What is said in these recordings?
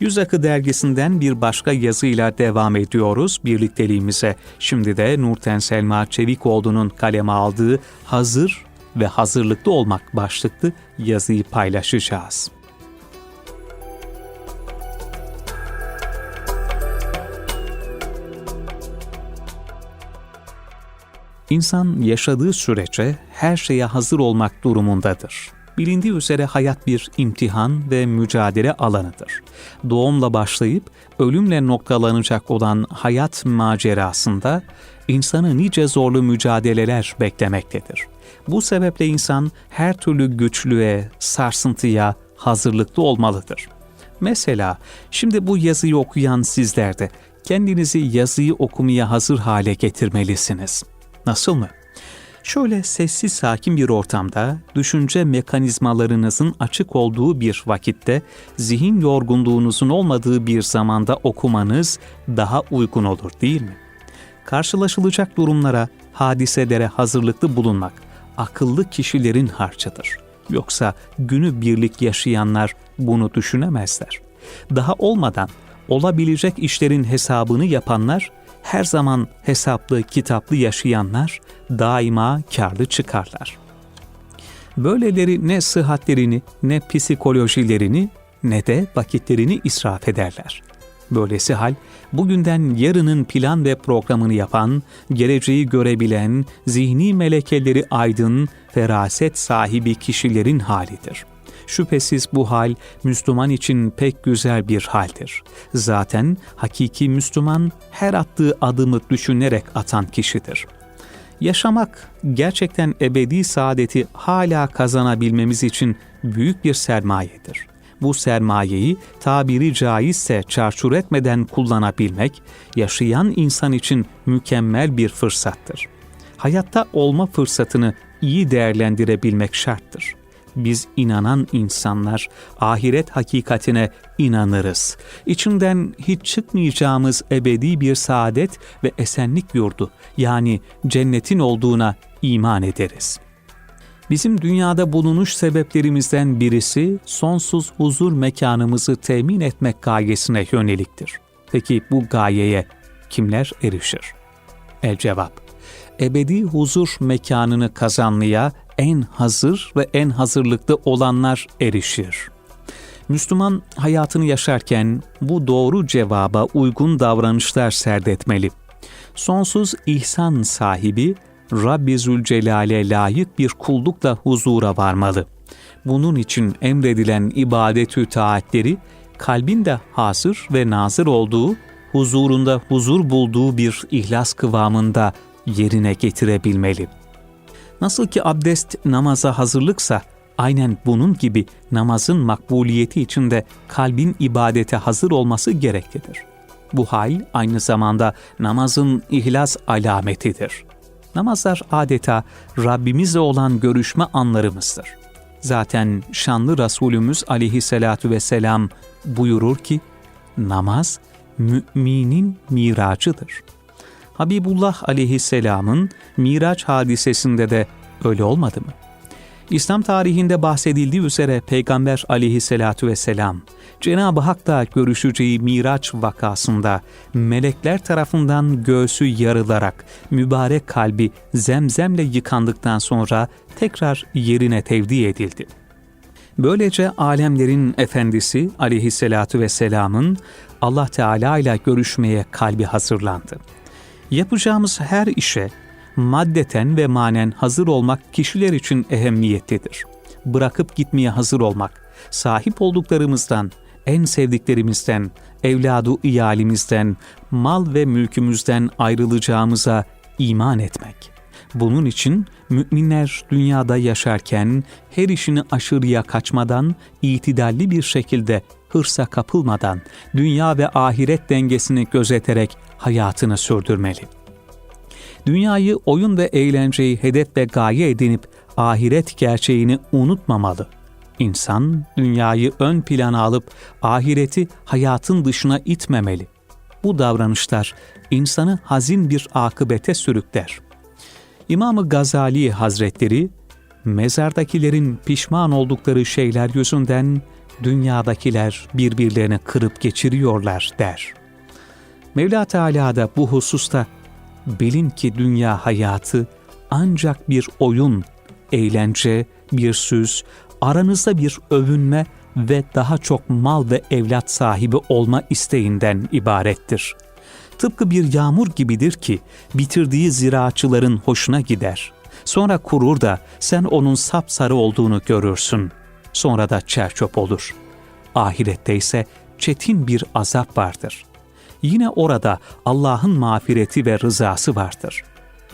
Yüz Akı dergisinden bir başka yazıyla devam ediyoruz birlikteliğimize. Şimdi de Nurten Selma Çevikoğlu'nun kaleme aldığı Hazır ve Hazırlıklı Olmak başlıklı yazıyı paylaşacağız. İnsan yaşadığı sürece her şeye hazır olmak durumundadır. Bilindiği üzere hayat bir imtihan ve mücadele alanıdır. Doğumla başlayıp ölümle noktalanacak olan hayat macerasında insanı nice zorlu mücadeleler beklemektedir. Bu sebeple insan her türlü güçlüğe, sarsıntıya hazırlıklı olmalıdır. Mesela şimdi bu yazıyı okuyan sizler de kendinizi yazıyı okumaya hazır hale getirmelisiniz. Nasıl mı? Şöyle sessiz sakin bir ortamda, düşünce mekanizmalarınızın açık olduğu bir vakitte, zihin yorgunluğunuzun olmadığı bir zamanda okumanız daha uygun olur değil mi? Karşılaşılacak durumlara, hadiselere hazırlıklı bulunmak akıllı kişilerin harcıdır. Yoksa günü birlik yaşayanlar bunu düşünemezler. Daha olmadan olabilecek işlerin hesabını yapanlar her zaman hesaplı, kitaplı yaşayanlar daima karlı çıkarlar. Böyleleri ne sıhhatlerini, ne psikolojilerini, ne de vakitlerini israf ederler. Böylesi hal, bugünden yarının plan ve programını yapan, geleceği görebilen, zihni melekeleri aydın, feraset sahibi kişilerin halidir.'' Şüphesiz bu hal Müslüman için pek güzel bir haldir. Zaten hakiki Müslüman her attığı adımı düşünerek atan kişidir. Yaşamak gerçekten ebedi saadeti hala kazanabilmemiz için büyük bir sermayedir. Bu sermayeyi tabiri caizse çarçur etmeden kullanabilmek, yaşayan insan için mükemmel bir fırsattır. Hayatta olma fırsatını iyi değerlendirebilmek şarttır biz inanan insanlar ahiret hakikatine inanırız. İçinden hiç çıkmayacağımız ebedi bir saadet ve esenlik yurdu yani cennetin olduğuna iman ederiz. Bizim dünyada bulunuş sebeplerimizden birisi sonsuz huzur mekanımızı temin etmek gayesine yöneliktir. Peki bu gayeye kimler erişir? El cevap, ebedi huzur mekanını kazanmaya en hazır ve en hazırlıklı olanlar erişir. Müslüman hayatını yaşarken bu doğru cevaba uygun davranışlar serdetmeli. Sonsuz ihsan sahibi Rabbi Zülcelal'e layık bir kullukla huzura varmalı. Bunun için emredilen ibadetü taatleri kalbin de hazır ve nazır olduğu, huzurunda huzur bulduğu bir ihlas kıvamında yerine getirebilmeli.'' Nasıl ki abdest namaza hazırlıksa, aynen bunun gibi namazın makbuliyeti içinde kalbin ibadete hazır olması gereklidir. Bu hal aynı zamanda namazın ihlas alametidir. Namazlar adeta Rabbimizle olan görüşme anlarımızdır. Zaten şanlı Resulümüz aleyhissalatu vesselam buyurur ki, namaz müminin miracıdır.'' Habibullah aleyhisselamın Miraç hadisesinde de öyle olmadı mı? İslam tarihinde bahsedildiği üzere Peygamber aleyhisselatu vesselam, Cenab-ı Hak'la görüşeceği Miraç vakasında melekler tarafından göğsü yarılarak mübarek kalbi zemzemle yıkandıktan sonra tekrar yerine tevdi edildi. Böylece alemlerin efendisi aleyhisselatu vesselamın Allah Teala ile görüşmeye kalbi hazırlandı. Yapacağımız her işe maddeten ve manen hazır olmak kişiler için ehemmiyetlidir. Bırakıp gitmeye hazır olmak, sahip olduklarımızdan, en sevdiklerimizden, evladu iyalimizden, mal ve mülkümüzden ayrılacağımıza iman etmek. Bunun için müminler dünyada yaşarken her işini aşırıya kaçmadan, itidalli bir şekilde hırsa kapılmadan, dünya ve ahiret dengesini gözeterek hayatını sürdürmeli. Dünyayı oyun ve eğlenceyi hedef ve gaye edinip ahiret gerçeğini unutmamalı. İnsan dünyayı ön plana alıp ahireti hayatın dışına itmemeli. Bu davranışlar insanı hazin bir akıbete sürükler. İmam-ı Gazali Hazretleri, mezardakilerin pişman oldukları şeyler yüzünden dünyadakiler birbirlerini kırıp geçiriyorlar der. Mevla Teala da bu hususta bilin ki dünya hayatı ancak bir oyun, eğlence, bir süs, aranızda bir övünme ve daha çok mal ve evlat sahibi olma isteğinden ibarettir. Tıpkı bir yağmur gibidir ki bitirdiği ziraatçıların hoşuna gider. Sonra kurur da sen onun sapsarı olduğunu görürsün. Sonra da çerçöp olur. Ahirette ise çetin bir azap vardır. Yine orada Allah'ın mağfireti ve rızası vardır.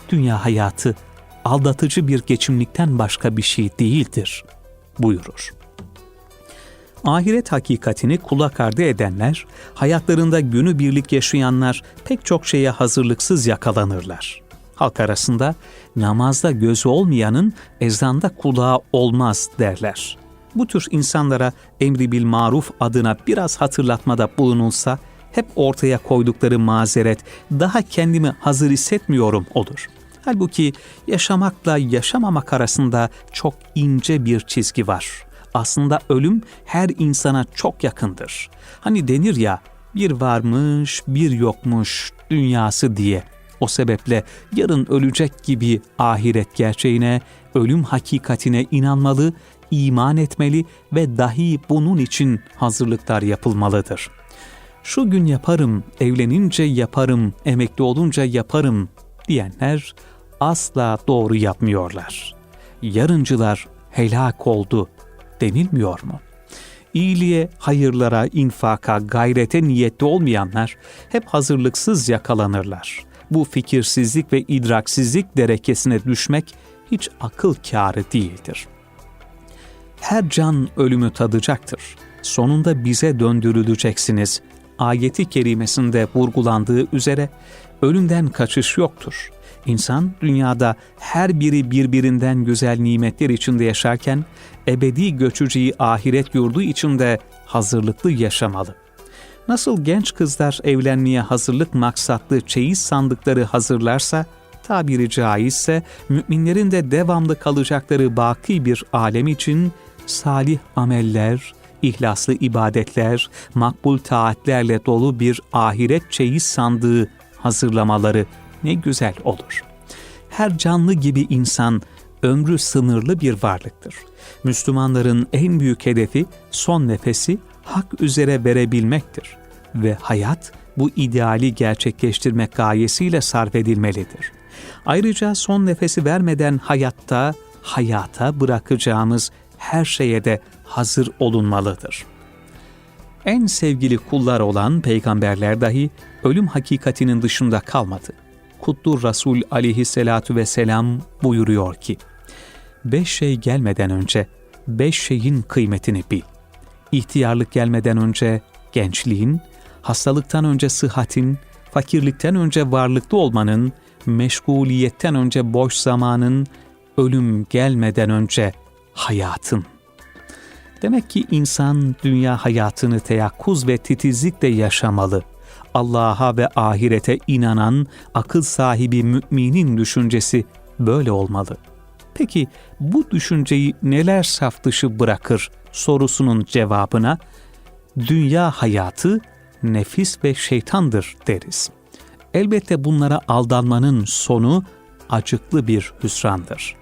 Dünya hayatı aldatıcı bir geçimlikten başka bir şey değildir buyurur. Ahiret hakikatini kulak ardı edenler, hayatlarında günü birlik yaşayanlar pek çok şeye hazırlıksız yakalanırlar. Halk arasında namazda gözü olmayanın ezanda kulağı olmaz derler. Bu tür insanlara emri bil maruf adına biraz hatırlatmada bulunulsa hep ortaya koydukları mazeret daha kendimi hazır hissetmiyorum olur. Halbuki yaşamakla yaşamamak arasında çok ince bir çizgi var. Aslında ölüm her insana çok yakındır. Hani denir ya bir varmış bir yokmuş dünyası diye. O sebeple yarın ölecek gibi ahiret gerçeğine, ölüm hakikatine inanmalı, iman etmeli ve dahi bunun için hazırlıklar yapılmalıdır. Şu gün yaparım, evlenince yaparım, emekli olunca yaparım diyenler asla doğru yapmıyorlar. Yarıncılar helak oldu denilmiyor mu? İyiliğe, hayırlara, infaka, gayrete niyetli olmayanlar hep hazırlıksız yakalanırlar. Bu fikirsizlik ve idraksizlik derekesine düşmek hiç akıl kârı değildir. Her can ölümü tadacaktır. Sonunda bize döndürüleceksiniz. Ayeti kerimesinde vurgulandığı üzere ölümden kaçış yoktur. İnsan dünyada her biri birbirinden güzel nimetler içinde yaşarken ebedi göçücüyü ahiret yurdu içinde hazırlıklı yaşamalı. Nasıl genç kızlar evlenmeye hazırlık maksatlı çeyiz sandıkları hazırlarsa, tabiri caizse müminlerin de devamlı kalacakları baki bir alem için salih ameller, ihlaslı ibadetler, makbul taatlerle dolu bir ahiret çeyiz sandığı hazırlamaları ne güzel olur. Her canlı gibi insan ömrü sınırlı bir varlıktır. Müslümanların en büyük hedefi son nefesi hak üzere verebilmektir ve hayat bu ideali gerçekleştirmek gayesiyle sarf edilmelidir. Ayrıca son nefesi vermeden hayatta, hayata bırakacağımız her şeye de hazır olunmalıdır. En sevgili kullar olan peygamberler dahi ölüm hakikatinin dışında kalmadı. Kutlu Resul aleyhissalatu vesselam buyuruyor ki, Beş şey gelmeden önce beş şeyin kıymetini bil. İhtiyarlık gelmeden önce gençliğin, hastalıktan önce sıhhatin, fakirlikten önce varlıklı olmanın, meşguliyetten önce boş zamanın, ölüm gelmeden önce hayatın. Demek ki insan dünya hayatını teyakkuz ve titizlikle yaşamalı. Allah'a ve ahirete inanan, akıl sahibi müminin düşüncesi böyle olmalı. Peki bu düşünceyi neler saf dışı bırakır sorusunun cevabına dünya hayatı nefis ve şeytandır deriz. Elbette bunlara aldanmanın sonu acıklı bir hüsrandır.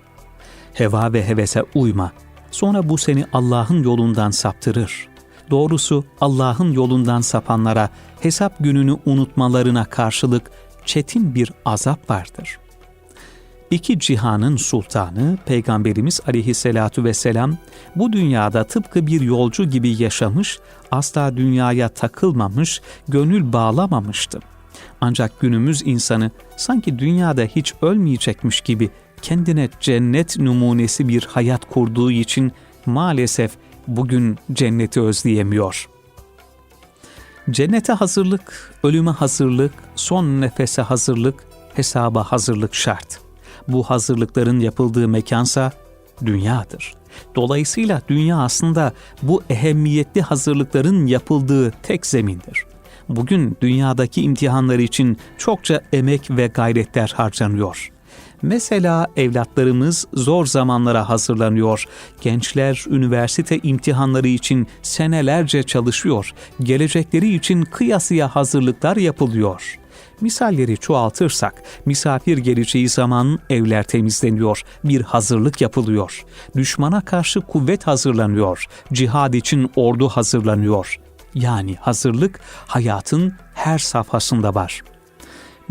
Heva ve hevese uyma. Sonra bu seni Allah'ın yolundan saptırır. Doğrusu Allah'ın yolundan sapanlara hesap gününü unutmalarına karşılık çetin bir azap vardır. İki cihanın sultanı Peygamberimiz aleyhissalatu vesselam bu dünyada tıpkı bir yolcu gibi yaşamış, asla dünyaya takılmamış, gönül bağlamamıştı. Ancak günümüz insanı sanki dünyada hiç ölmeyecekmiş gibi kendine cennet numunesi bir hayat kurduğu için maalesef bugün cenneti özleyemiyor. Cennete hazırlık, ölüme hazırlık, son nefese hazırlık, hesaba hazırlık şart. Bu hazırlıkların yapıldığı mekansa dünyadır. Dolayısıyla dünya aslında bu ehemmiyetli hazırlıkların yapıldığı tek zemindir. Bugün dünyadaki imtihanlar için çokça emek ve gayretler harcanıyor Mesela evlatlarımız zor zamanlara hazırlanıyor. Gençler üniversite imtihanları için senelerce çalışıyor. Gelecekleri için kıyasıya hazırlıklar yapılıyor. Misalleri çoğaltırsak, misafir geleceği zaman evler temizleniyor, bir hazırlık yapılıyor. Düşmana karşı kuvvet hazırlanıyor, cihad için ordu hazırlanıyor. Yani hazırlık hayatın her safhasında var.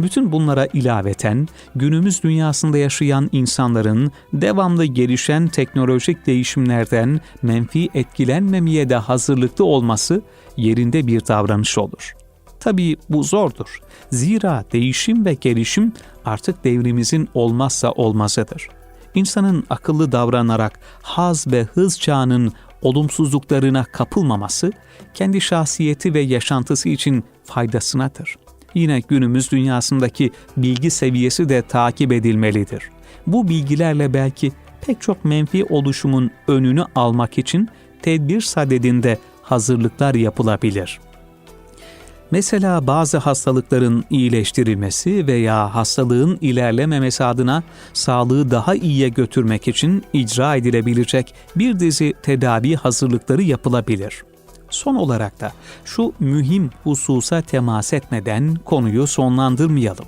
Bütün bunlara ilaveten günümüz dünyasında yaşayan insanların devamlı gelişen teknolojik değişimlerden menfi etkilenmemeye de hazırlıklı olması yerinde bir davranış olur. Tabii bu zordur. Zira değişim ve gelişim artık devrimizin olmazsa olmazıdır. İnsanın akıllı davranarak haz ve hız çağının olumsuzluklarına kapılmaması, kendi şahsiyeti ve yaşantısı için faydasınadır. Yine günümüz dünyasındaki bilgi seviyesi de takip edilmelidir. Bu bilgilerle belki pek çok menfi oluşumun önünü almak için tedbir sadedinde hazırlıklar yapılabilir.'' Mesela bazı hastalıkların iyileştirilmesi veya hastalığın ilerlememesi adına sağlığı daha iyiye götürmek için icra edilebilecek bir dizi tedavi hazırlıkları yapılabilir. Son olarak da şu mühim hususa temas etmeden konuyu sonlandırmayalım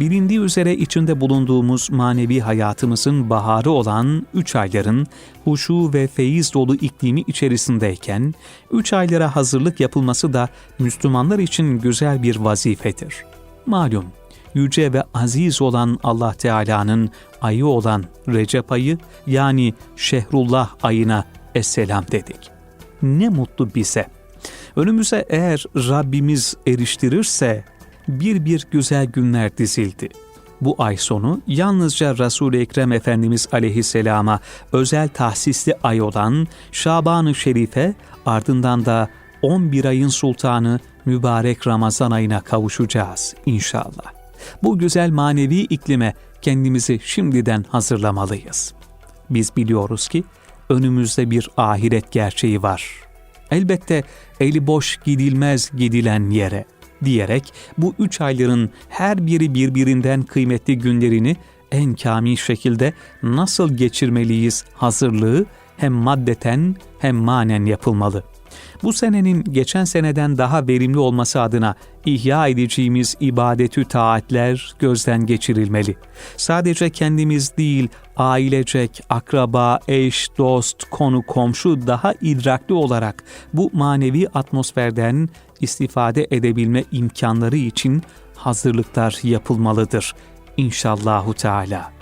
bilindiği üzere içinde bulunduğumuz manevi hayatımızın baharı olan üç ayların huşu ve feyiz dolu iklimi içerisindeyken, üç aylara hazırlık yapılması da Müslümanlar için güzel bir vazifedir. Malum, yüce ve aziz olan Allah Teala'nın ayı olan Recep ayı yani Şehrullah ayına Esselam dedik. Ne mutlu bize. Önümüze eğer Rabbimiz eriştirirse bir bir güzel günler dizildi. Bu ay sonu yalnızca Resul-i Ekrem Efendimiz aleyhisselama özel tahsisli ay olan Şaban-ı Şerife ardından da 11 ayın sultanı mübarek Ramazan ayına kavuşacağız inşallah. Bu güzel manevi iklime kendimizi şimdiden hazırlamalıyız. Biz biliyoruz ki önümüzde bir ahiret gerçeği var. Elbette eli boş gidilmez gidilen yere diyerek bu üç ayların her biri birbirinden kıymetli günlerini en kamil şekilde nasıl geçirmeliyiz hazırlığı hem maddeten hem manen yapılmalı. Bu senenin geçen seneden daha verimli olması adına ihya edeceğimiz ibadetü taatler gözden geçirilmeli. Sadece kendimiz değil, ailecek, akraba, eş, dost, konu, komşu daha idrakli olarak bu manevi atmosferden istifade edebilme imkanları için hazırlıklar yapılmalıdır İnşallahu Teala.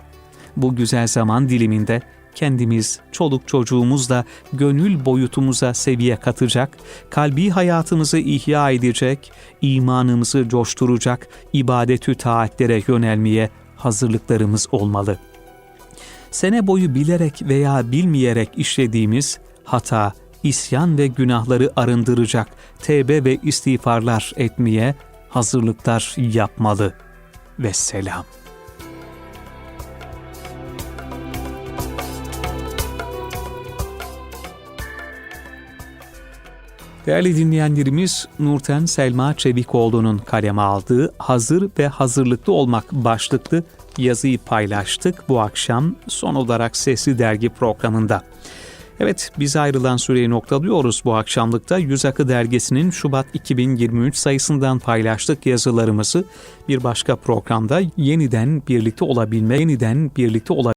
Bu güzel zaman diliminde kendimiz, çoluk çocuğumuzla gönül boyutumuza seviye katacak, kalbi hayatımızı ihya edecek, imanımızı coşturacak ibadetü taatlere yönelmeye hazırlıklarımız olmalı. Sene boyu bilerek veya bilmeyerek işlediğimiz hata, isyan ve günahları arındıracak tevbe ve istiğfarlar etmeye hazırlıklar yapmalı. Ve Değerli dinleyenlerimiz Nurten Selma Çevikoğlu'nun kaleme aldığı Hazır ve Hazırlıklı Olmak başlıklı yazıyı paylaştık bu akşam son olarak Sesli Dergi programında. Evet biz ayrılan süreyi noktalıyoruz bu akşamlıkta. Yüz Akı Dergisi'nin Şubat 2023 sayısından paylaştık yazılarımızı. Bir başka programda yeniden birlikte olabilme, yeniden birlikte olabilme